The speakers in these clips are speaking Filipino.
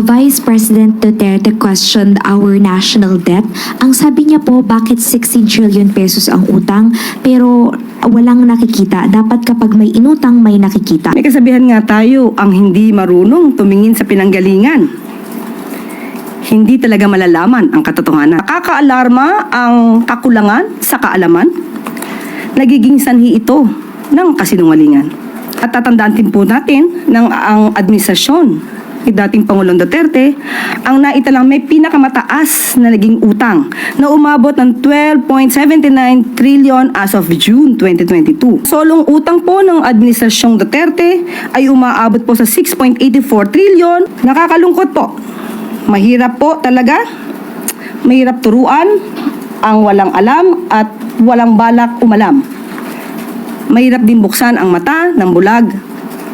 Vice President Duterte questioned our national debt. Ang sabi niya po, bakit 16 trillion pesos ang utang pero walang nakikita. Dapat kapag may inutang, may nakikita. May kasabihan nga tayo, ang hindi marunong tumingin sa pinanggalingan. Hindi talaga malalaman ang katotohanan. Nakakaalarma ang kakulangan sa kaalaman. Nagiging sanhi ito ng kasinungalingan. At tatandaan din po natin ng ang administrasyon ni dating Pangulong Duterte, ang naitalang may pinakamataas na naging utang na umabot ng 12.79 trillion as of June 2022. Solong utang po ng Administrasyong Duterte ay umaabot po sa 6.84 trillion. Nakakalungkot po. Mahirap po talaga. Mahirap turuan ang walang alam at walang balak umalam. Mahirap din buksan ang mata ng bulag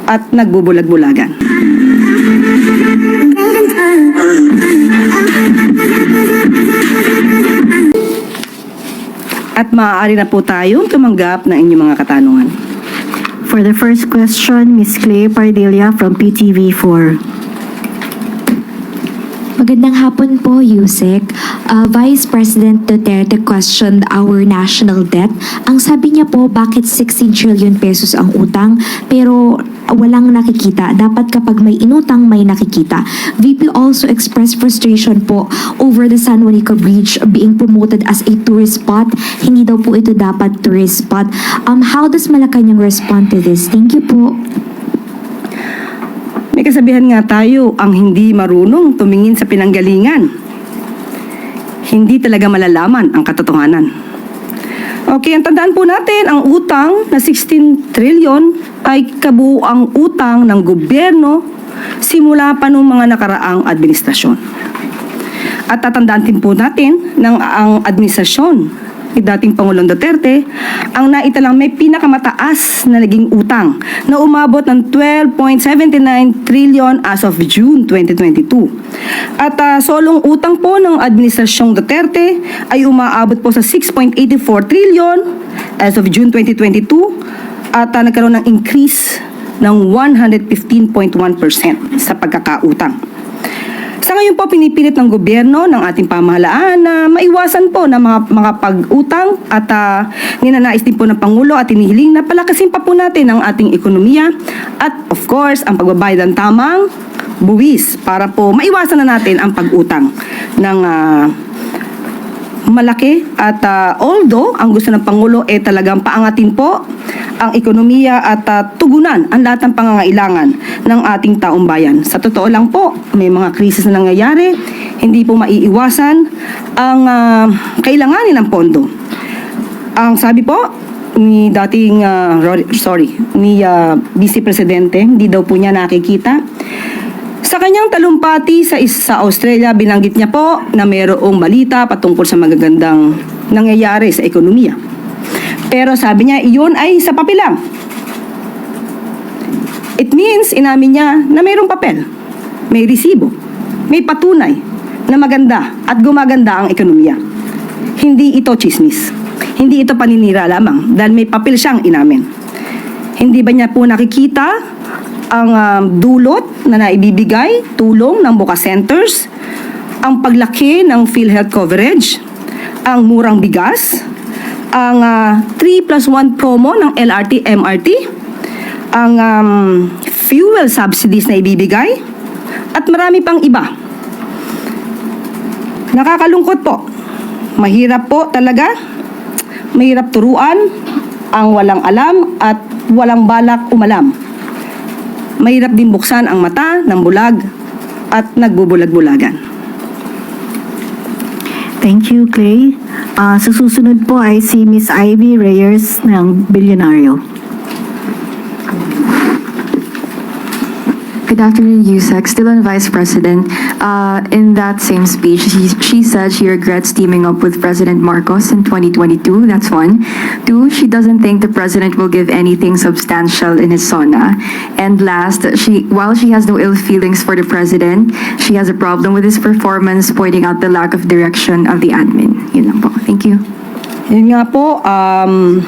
at nagbubulag-bulagan. At maaari na po tayong tumanggap ng inyong mga katanungan. For the first question, Ms. Clay Pardelia from PTV4. Magandang hapon po, Yusek. Uh, Vice President Duterte questioned our national debt. Ang sabi niya po, bakit 16 trillion pesos ang utang pero walang nakikita. Dapat kapag may inutang, may nakikita. VP also expressed frustration po over the San Juanico Bridge being promoted as a tourist spot. Hindi daw po ito dapat tourist spot. Um, how does Malacanang respond to this? Thank you po. May kasabihan nga tayo, ang hindi marunong tumingin sa pinanggalingan. Hindi talaga malalaman ang katotohanan. Okay, ang tandaan po natin, ang utang na 16 trillion ay kabuuang utang ng gobyerno simula pa noong mga nakaraang administrasyon. At tatandaan din po natin ng ang administrasyon ni dating Pangulong Duterte, ang naitalang may pinakamataas na naging utang na umabot ng 12.79 trillion as of June 2022. At ah, solong utang po ng Administrasyong Duterte ay umaabot po sa 6.84 trillion as of June 2022 at ah, nagkaroon ng increase ng 115.1% sa pagkakautang. Sa ngayon po, pinipilit ng gobyerno ng ating pamahalaan na maiwasan po ng mga, mga pag-utang at uh, ninanais din po ng Pangulo at inihiling na palakasin pa po natin ang ating ekonomiya at of course, ang pagbabayad ng tamang buwis para po maiwasan na natin ang pag-utang ng ah, malaki at ah, although ang gusto ng Pangulo ay talagang paangatin po ang ekonomiya at ah, tugunan ang lahat ng pangangailangan ng ating taong bayan. Sa totoo lang po, may mga krisis na nangyayari, hindi po maiiwasan ang ah, kailanganin ng pondo. Ang sabi po ni dating Rory- sorry, ni ah, Vice Presidente, hindi daw po niya nakikita sa kanyang talumpati sa, sa Australia, binanggit niya po na mayroong balita patungkol sa magagandang nangyayari sa ekonomiya. Pero sabi niya, iyon ay sa papel lang. It means, inamin niya na mayroong papel, may resibo, may patunay na maganda at gumaganda ang ekonomiya. Hindi ito chismis. Hindi ito paninira lamang dahil may papel siyang inamin. Hindi ba niya po nakikita ang um, dulot na naibibigay, tulong ng Buka Centers, ang paglaki ng PhilHealth coverage, ang murang bigas, ang ah, 3 plus 1 promo ng LRT, MRT, ang um, fuel subsidies na ibibigay, at marami pang iba. Nakakalungkot po. Mahirap po talaga. Mahirap turuan ang walang alam at walang balak umalam. Mahirap din buksan ang mata ng bulag at nagbubulag-bulagan. Thank you, Clay. Ah, sa susunod po ay si Miss Ivy Reyes ng Bilyonaryo. Good afternoon, USEC. Still on Vice President. Uh, in that same speech, she, she said she regrets teaming up with President Marcos in 2022. That's one. Two, she doesn't think the president will give anything substantial in his SONA. And last, she while she has no ill feelings for the president, she has a problem with his performance, pointing out the lack of direction of the admin. Yun lang po. Thank you. Yun nga po, um,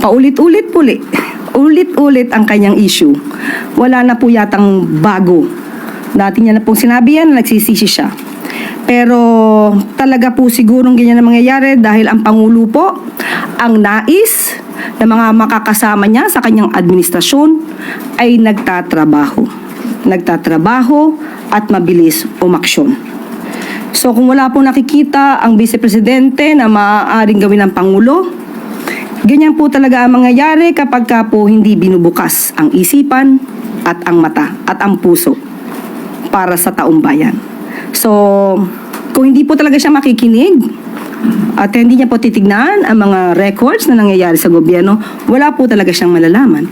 paulit-ulit puli. Ulit-ulit ang kanyang issue. Wala na po yatang bago Dati niya na pong sinabi yan na nagsisisi siya. Pero talaga po sigurong ganyan ang mangyayari dahil ang Pangulo po ang nais na mga makakasama niya sa kanyang administrasyon ay nagtatrabaho. Nagtatrabaho at mabilis umaksyon. So kung wala po nakikita ang Vice Presidente na maaaring gawin ng Pangulo, ganyan po talaga ang mangyayari kapag ka po hindi binubukas ang isipan at ang mata at ang puso para sa taong bayan. So, kung hindi po talaga siya makikinig at hindi niya po titignan ang mga records na nangyayari sa gobyerno, wala po talaga siyang malalaman.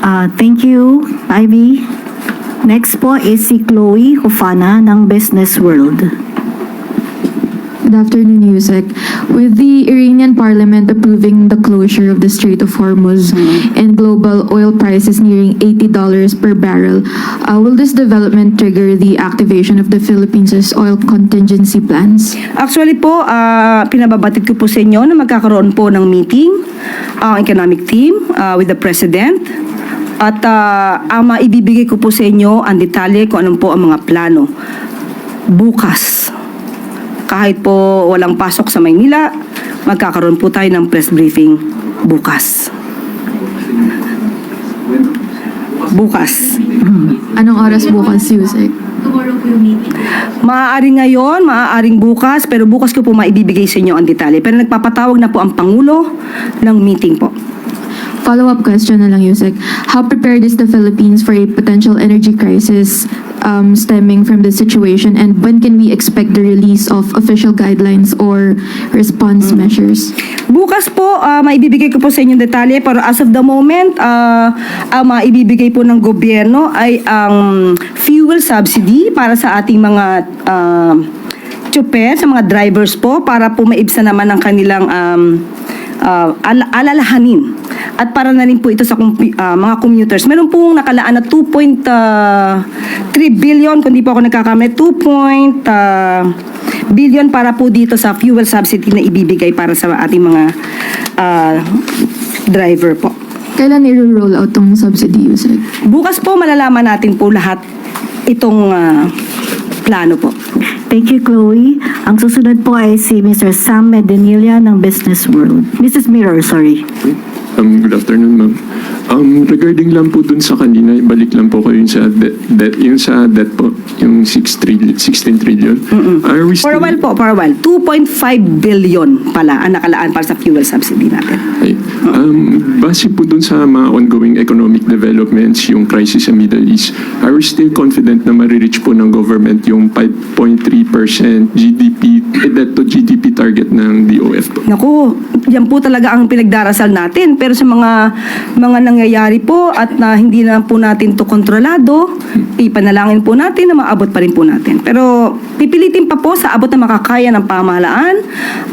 Ah, thank you, Ivy. Next po is si Chloe Hufana ng Business World. Good afternoon, Yusek. With the Iranian parliament approving the closure of the Strait of Hormuz and global oil prices nearing $80 per barrel, uh, will this development trigger the activation of the Philippines' oil contingency plans? Actually po, ah, pinababatid ko po sa inyo na magkakaroon po ng meeting ang economic team ah, with the President. At ah, ang maibibigay ko po sa inyo ang detalye kung anong po ang mga plano. Bukas, kahit po walang pasok sa Maynila, magkakaroon po tayo ng press briefing bukas. Bukas. Anong oras bukas, Yusek? Maaari ngayon, maaaring bukas, pero bukas ko po maibibigay sa inyo ang detalye. Pero nagpapatawag na po ang Pangulo ng meeting po. Follow-up question na lang, Yusek. How prepared is the Philippines for a potential energy crisis um, stemming from the situation? And when can we expect the release of official guidelines or response measures? Bukas po, ah, maibibigay ko po sa inyo detalye, pero as of the moment, ah, ang maibibigay po ng gobyerno ay ang fuel subsidy para sa ating mga uh, sa mga drivers po, para po maibsan naman ang kanilang um, ah, al- alalahanin. At para na rin po ito sa ah, mga commuters. Meron pong nakalaan na 2.3 billion, kung di po ako nagkakamali, 2. ah, billion para po dito sa fuel subsidy na ibibigay para sa ating mga ah, driver po. Kailan i-roll out tong subsidy, Yusek? Bukas po malalaman natin po lahat itong ah, plano po. Thank you, Chloe. Ang susunod po ay si Mr. Sam Medinilla ng Business World. Mrs. Mirror, sorry. Um, good afternoon, ma'am. Um, regarding lang po dun sa kanina, balik lang po ko yung sa debt, debt yung sa debt po, yung 6 trillion, 16 trillion. Are we For a while po, for a while. 2.5 billion pala ang nakalaan para sa fuel subsidy natin. Ay, um, base po dun sa mga ongoing economic developments, yung crisis sa Middle East, are we still confident na marireach po ng government yung 5.3% GDP, eh, debt to GDP target ng DOF po? Naku, yan po talaga ang pinagdarasal natin. Pero sa mga mga nangyayari po at na hindi na po natin to kontrolado, ipanalangin po natin na maabot pa rin po natin. Pero pipilitin pa po sa abot na makakaya ng pamahalaan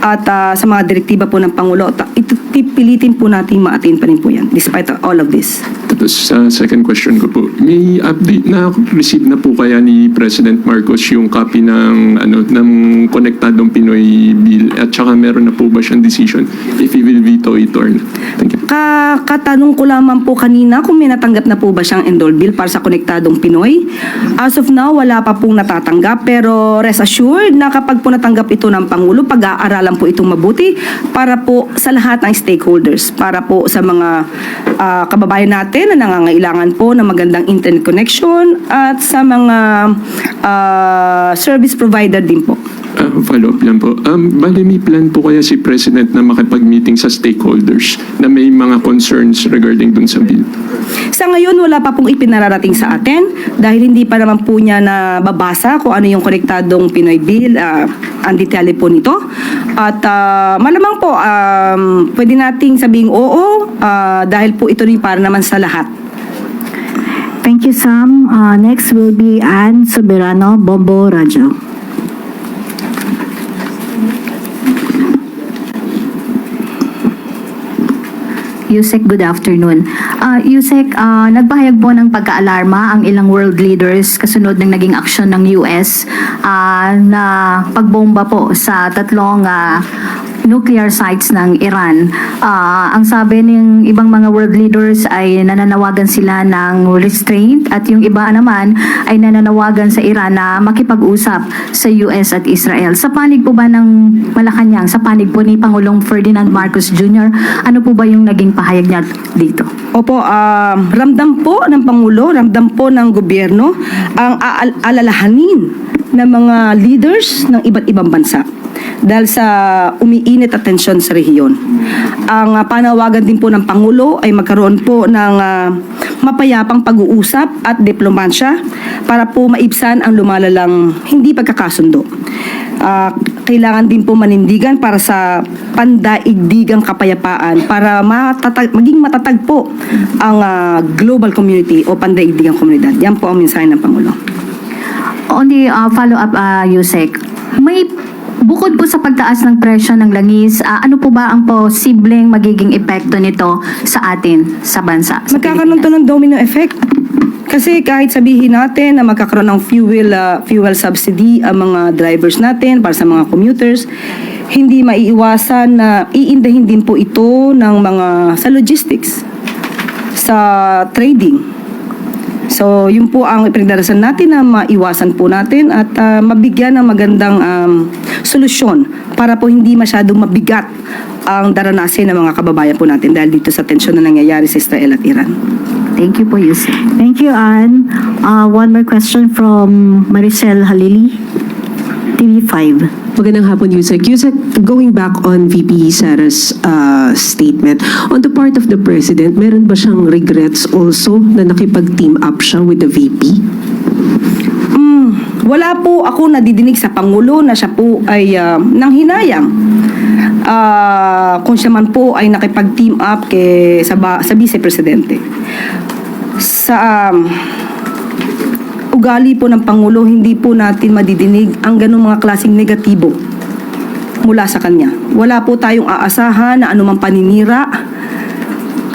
at ah, sa mga direktiba po ng Pangulo. Ito, pipilitin po natin ma-attain pa rin po yan despite all of this. Tapos sa second question ko po, may update na receive na po kaya ni President Marcos yung copy ng ano ng konektadong Pinoy bill at saka meron na po ba siyang decision if he will veto it or not? Thank you. Ka katanong ko lamang po kanina kung may natanggap na po ba siyang endol bill para sa konektadong Pinoy. As of now, wala pa pong natatanggap pero rest assured na kapag po natanggap ito ng Pangulo, pag-aaralan po itong mabuti para po sa lahat ng stakeholders, para po sa mga ah, kababayan natin na nangangailangan po ng magandang internet connection at sa mga ah, service provider din po. Ah, follow-up lang po. Um, bali may plan po kaya si President na makipag-meeting sa stakeholders na may mga concerns regarding dun sa bill? Sa ngayon, wala pa pong ipinararating sa atin dahil hindi pa naman po niya na babasa kung ano yung konektadong Pinoy Bill, ah, ang detalye po nito. At ah, malamang po, um, pwede nating sabing oo ah, dahil po ito rin para naman sa lahat. Thank you, Sam. Uh, next will be Ann Soberano, Bombo Radyo. Yusek, good afternoon. Ah, Yusek, ah, nagpahayag po ng pagkaalarma ang ilang world leaders kasunod ng naging aksyon ng US ah, na pagbomba po sa tatlong ah, nuclear sites ng Iran. Ah, ang sabi ng ibang mga world leaders ay nananawagan sila ng restraint at yung iba naman ay nananawagan sa Iran na makipag-usap sa US at Israel. Sa panig po ba ng Malacanang, sa panig po ni Pangulong Ferdinand Marcos Jr., ano po ba yung naging pahayag niya dito? Opo, um, ramdam po ng Pangulo, ramdam po ng gobyerno ang aal- alalahanin ng mga leaders ng iba't ibang bansa dahil sa umiinit at tensyon sa rehiyon. Ang ah, panawagan din po ng Pangulo ay magkaroon po ng ah, mapayapang pag-uusap at diplomansya para po maibsan ang lumalalang hindi pagkakasundo. Ah, kailangan din po manindigan para sa pandaigdigang kapayapaan para matatag, maging matatag po ang ah, global community o pandaigdigang komunidad. Yan po ang mensahe ng Pangulo. On the uh, follow-up, uh, Yusek, may bukod po sa pagtaas ng presyo ng langis, ah, ano po ba ang posibleng magiging epekto nito sa atin, sa bansa? Sa Magkakaroon to ng domino effect. Kasi kahit sabihin natin na magkakaroon ng fuel ah, fuel subsidy ang mga drivers natin para sa mga commuters, hindi maiiwasan na iindahin din po ito ng mga sa logistics, sa trading. So, yun po ang pinagdarasan natin na maiwasan po natin at ah, mabigyan ng magandang um, solusyon para po hindi masyadong mabigat ang daranasin ng mga kababayan po natin dahil dito sa tensyon na nangyayari sa Israel at Iran. Thank you po, Yusek. Thank you, Anne. Uh, one more question from Maricel Halili, TV5. Magandang hapon, Yusek. Yusek, going back on VP Sara's uh, statement, on the part of the President, meron ba siyang regrets also na nakipag-team up siya with the VP? Mm, wala po ako nadidinig sa Pangulo na siya po ay uh, nanghinayang. Ah, kung siya man po ay nakipag-team up kay, sa, sa Vice Presidente. Sa um, ugali po ng Pangulo, hindi po natin madidinig ang ganung mga klaseng negatibo mula sa kanya. Wala po tayong aasahan na anumang paninira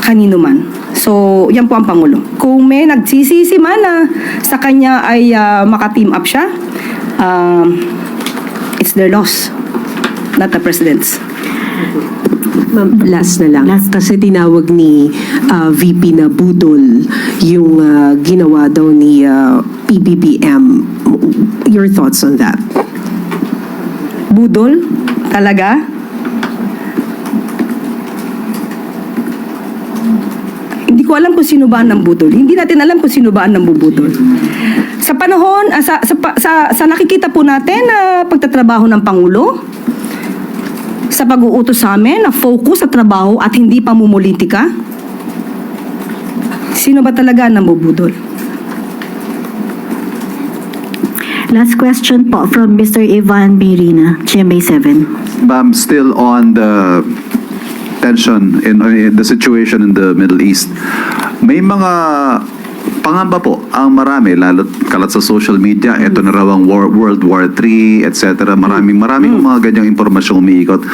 kanino man. So, yan po ang Pangulo. Kung may nagsisisi man na sa kanya ay ah, maka-team up siya, um, it's their loss, not the President's. Ma'am, last na lang. Last. Kasi tinawag ni uh, VP na budol yung uh, ginawa daw ni uh, PBBM. Your thoughts on that? Budol? Talaga? Hindi ko alam kung sino ba ang nambudol. Hindi natin alam kung sino ba ang nambubudol. Sa panahon, ah, sa, sa, sa, sa nakikita po natin na pagtatrabaho ng Pangulo, sa pag-uutos sa amin na focus sa trabaho at hindi pamumulitika, sino ba talaga ang nambubudol? Last question po from Mr. Ivan Mirina, GMA 7. Ma'am, still on the tension in, in the situation in the Middle East. May mga pangamba po ang marami, lalo kalat sa social media, ito na raw ang war, World War III, etc. Maraming maraming mga ganyang impormasyon umiikot.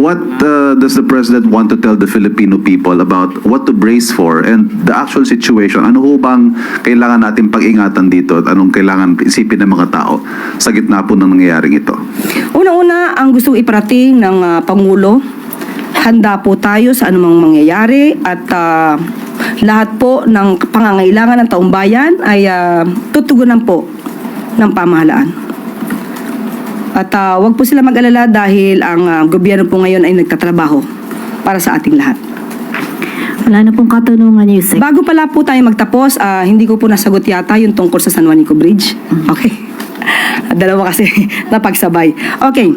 What uh, does the President want to tell the Filipino people about what to brace for and the actual situation? Ano ho bang kailangan natin pag-ingatan dito at anong kailangan isipin ng mga tao sa gitna po ng nangyayaring ito? Una-una, ang gusto iparating ng ah, Pangulo, handa po tayo sa anumang mangyayari at ah, lahat po ng pangangailangan ng taong bayan ay ah, tutugunan po ng pamahalaan. At ah, wag po sila mag-alala dahil ang ah, gobyerno po ngayon ay nagtatrabaho para sa ating lahat. Wala na pong katanungan, Yusek. Bago pala po tayo magtapos, ah, hindi ko po nasagot yata yung tungkol sa San Juanico Bridge. Okay. Dalawa kasi napagsabay. Okay.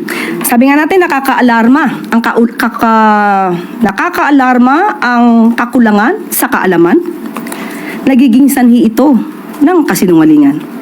Sabi nga natin nakakaalarma ang ka, kaka, nakakaalarma ang kakulangan sa kaalaman. Nagiging sanhi ito ng kasinungalingan.